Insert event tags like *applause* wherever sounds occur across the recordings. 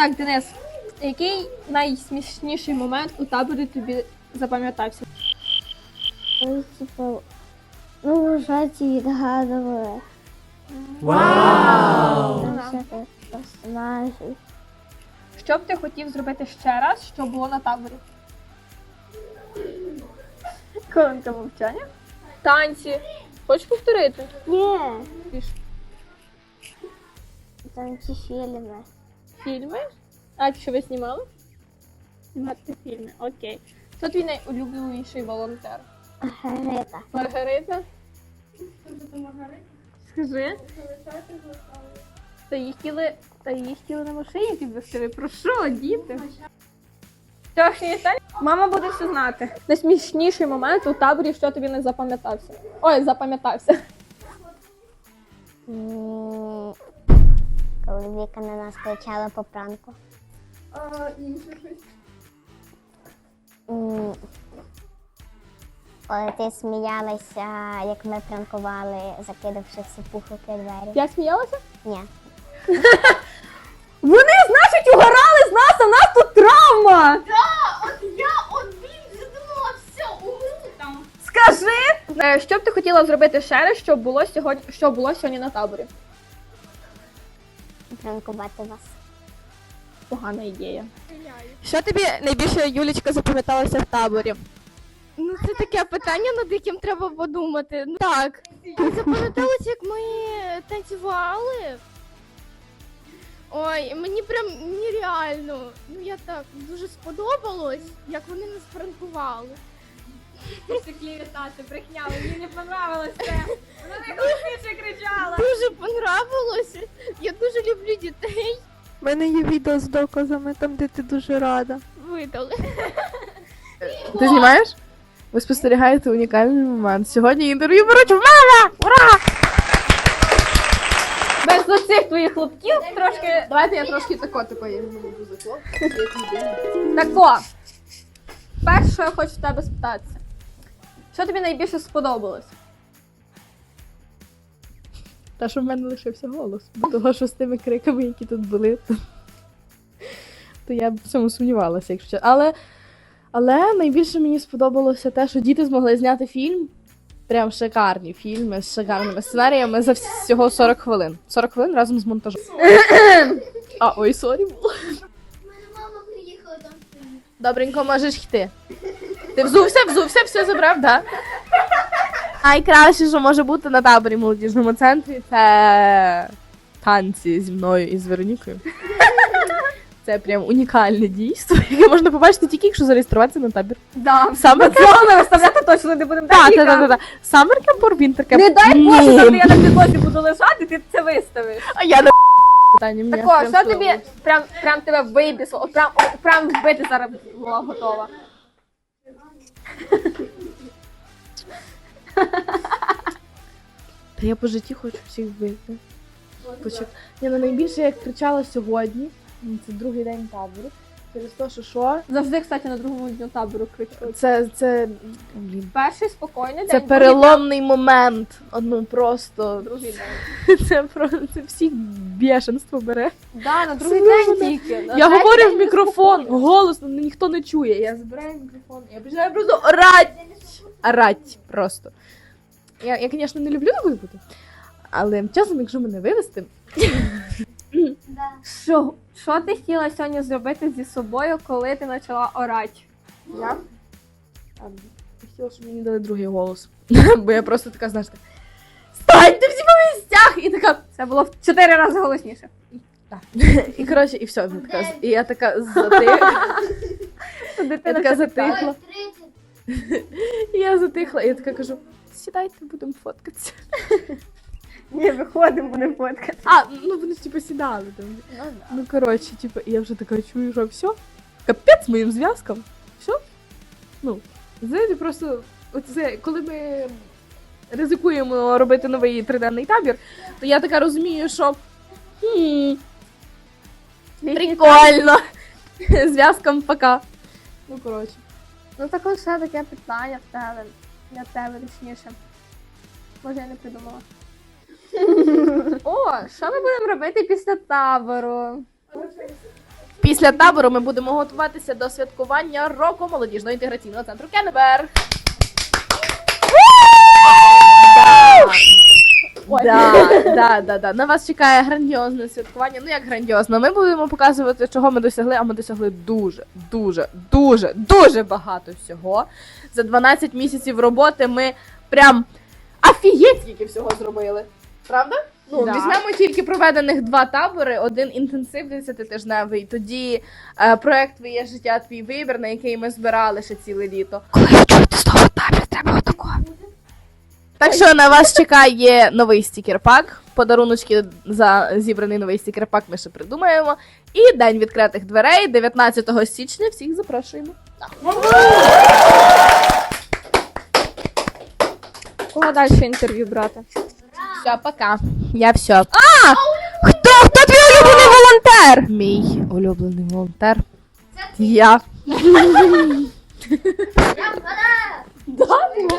Так, Денис, який найсмішніший момент у таборі тобі запам'ятався? Ну, типу, ну, вважаті відгадували. Вау! Там всяких персонажів. Що б ти хотів зробити ще раз, що було на таборі? Хвилинка мовчання. Танці. Хочеш повторити? Ні, Піш. там ці фільми. Фільми? А що ви знімали? Знімати фільми, окей. Хто твій найулюбленіший волонтер? Грита. Маргарита? Скажи. Та її хотіли, та хотіли на машині підвести. Про що, діти? Мама буде все знати. Найсмішніший момент у таборі, що тобі не запам'ятався. Ой, запам'ятався. Коли Віка на нас кричала по пранку. М, Коли ти сміялася, як ми пранкували, закидавши всі пухлики двері. Я сміялася? Ні. *laughs* Вони, значить, угорали з нас, а в нас тут травма! От я от він вже думала, все, умру там. Скажи! Е, Що б ти хотіла зробити ще раз, що було сьогодні, що було сьогодні на таборі? Пранкувати вас. Погана ідея. Що тобі найбільше Юлічка запам'яталася в таборі? Ну, це таке питання, над яким треба подумати. Ну, так. Запам'яталось, як ми танцювали. Ой, мені прям нереально. Ну я так дуже сподобалось, як вони нас пранкували. Це клівітати, брехня, мені не понравилось це. Вона найголовніше кричала. Дуже понравилось. Я дуже люблю дітей. У мене є відео з доказами, там де ти дуже рада. Видали. Ти знімаєш? Ви спостерігаєте унікальний момент. Сьогодні інтерв'ю беруть в мене! Ура! Без оцих твоїх хлопків трошки. Давайте я трошки тако, тако, я не буду закло. Тако. Перше, я хочу в тебе спитатися. Що тобі найбільше сподобалось? Та що в мене лишився голос. Бо того, що з тими криками, які тут були, то, то я б в цьому сумнівалася, якщо чесно. Але, але найбільше мені сподобалося те, що діти змогли зняти фільм. Прям шикарні фільми з шикарними сценаріями за всього 40 хвилин. 40 хвилин разом з монтажем. а, ой, сорі було. У мене мама приїхала там. Добренько, можеш йти. Ти взувся, взувся, все забрав, так? Да? Найкраще, що може бути на таборі молодіжному центрі, це танці зі мною і з Веронікою. Це прям унікальне дійство, яке можна побачити тільки, якщо зареєструватися на табір. Да. Саме Цього ми виставляти точно не будемо. Так, так, так, так. Summer Camp or Winter Camp? Не дай Боже, Ні. я на підлозі буду лежати, ти це виставиш. А я на *laughs* питання мені. Тако, прям що тобі прям, прям тебе вибісило, от прям, прям вбити зараз була готова. Та я по житті хочу всіх вбити. Почек... Я на найбільше я кричала сьогодні. Це другий день табору. Через те, що що? Завжди, кстати, на другому дню табору кричу. Це, це, Перший спокійний день. це переломний момент. Ну просто Другий день. *laughs* це просто це всіх бешенство бере. Да, на другий день тільки. Я говорю в мікрофон, голосно, ніхто не чує. Я забираю мікрофон, я починаю просто орать. Орать просто. Я, я, звісно, не люблю такою бути. Але часом, якщо мене вивести, Що? Що ти хотіла сьогодні зробити зі собою, коли ти почала орати? Я я хотіла, щоб мені дали другий голос. *laughs* Бо я просто така, знаєш, так. Станьте всі по місцях! І така. Це було в чотири рази голосніше. І коротше, і все. вона така, і я така затихла. Я така. затихла. *laughs* І я затихла, і я така кажу: сідайте, будемо фоткатися. Ні, виходимо, будемо фоткати. А, ну вони ж типу сідали там. Ну коротше, типу, я вже така чую, що все. Капець моїм зв'язкам. Все. Ну, знаєте, просто оце, коли ми ризикуємо робити новий триденний табір, то я така розумію, що хм, прикольно. *laughs* Зв'язкам пока. Ну, коротше. Ну також ще таке питання в тебе. Для тебе точніше. Може, я не придумала. О, що ми будемо робити після табору? після табору ми будемо готуватися до святкування року молодіжного інтеграційного центру Кеннеберг. Да, да, да, да. На вас чекає грандіозне святкування. Ну як грандіозно. Ми будемо показувати, чого ми досягли, а ми досягли дуже, дуже, дуже, дуже багато всього. За 12 місяців роботи ми прям офігеть, скільки всього зробили. Правда? Ну, Да. візьмемо тільки проведених два табори, один інтенсивний 10-тижневий, тоді е, проект Твоє життя, твій вибір, на який ми збирали ще ціле літо. Коли ви чуєте слово табір, треба отако. Так що на вас чекає новий стікер-пак. Подаруночки за зібраний новий стікер-пак ми ще придумаємо. І день відкритих дверей 19 січня. Всіх запрошуємо. Кого далі інтерв'ю брати? Все, пока. Я все. А! Хто? Хто твій улюблений волонтер? Мій улюблений волонтер. Я.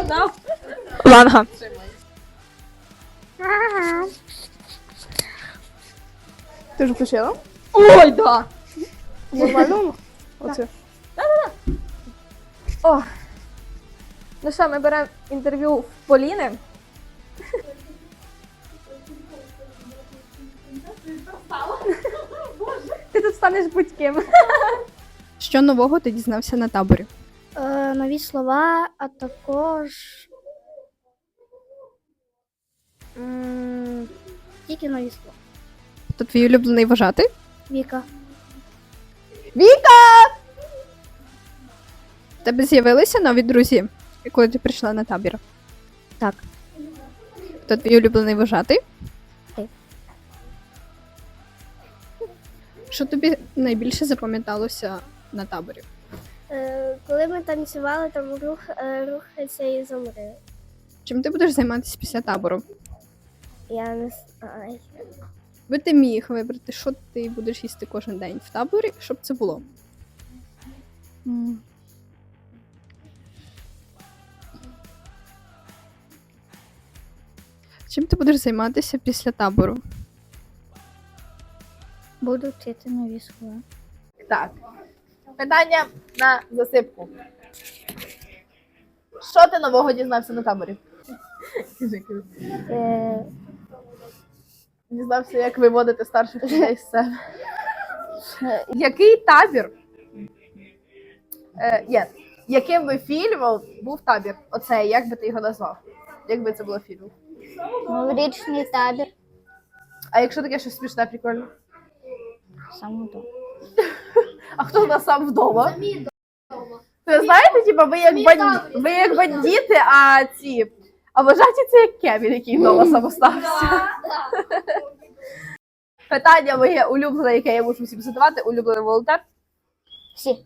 да. Ланга. Ти ж включила? Ой, да. Нормально? Оце. Да-да-да. О. Ну що, ми беремо інтерв'ю в Поліни. Ти тут станеш будь-ким. Що нового ти дізнався на таборі? Е, нові слова, а також. м, Тільки нові слова. Хто твій улюблений вважати? Віка. В тебе з'явилися нові друзі, коли ти прийшла на табір? Так. Хто твій улюблений вважати? Що тобі найбільше запам'яталося на таборі? Е, коли ми танцювали, там рух, е, рухайся і замри. Чим ти будеш займатися після табору? Я не знаю. Би ти міг вибрати, що ти будеш їсти кожен день в таборі, щоб це було. Чим ти будеш займатися після табору? Буду вчити нові слова. Так. Питання на засипку. Що ти нового дізнався на таборі? Е, Дізнався, як виводити старших людей з себе. Який табір? Е, є. Яким би фільмом був табір? Оцей, як би ти його назвав? Як би це було фільмом? Новорічний табір. А якщо таке щось смішне, прикольно? Саме то. А хто в нас сам вдома? Ви знаєте, типа, ви як, бан... ви як бандити, а ці. А вважаєте це як Кевін, який вдома сам остався. *laughs* Питання моє улюблене, яке я мушу всім задавати, улюблений волонтер. Всі.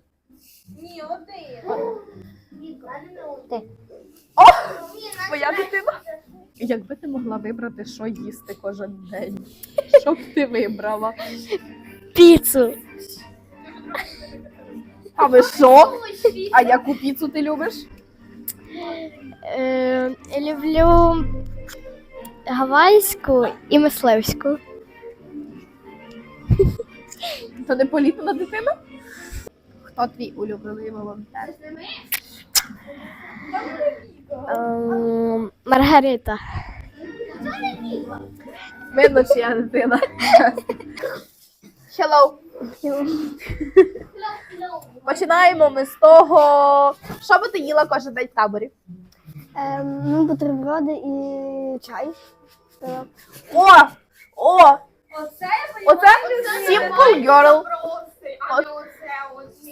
Моя дитина. Якби ти могла вибрати, що їсти кожен день, що б ти вибрала? Піцу. А ви що? А яку піцу ти любиш? Е, люблю гавайську і мисливську. То не політна дитина? Хто твій улюблений волонтер? Ем, Маргарита. Видно, чи я дитина. Hello. *laughs* Починаємо ми з того, що би ти їла кожен день в таборі. Ем, ну, бутерброди і чай. О! О! Оце Simple Girl.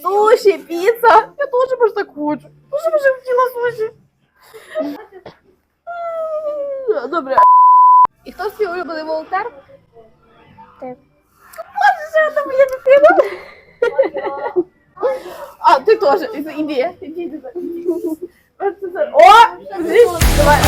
Суші, піца. Я теж може так хочу. Дуже б вже хотіла суші. Добре. І хто твій улюблений волонтер? Ти. Це моя дитина? А, ти теж. Іди, іди. Іди. О, давай.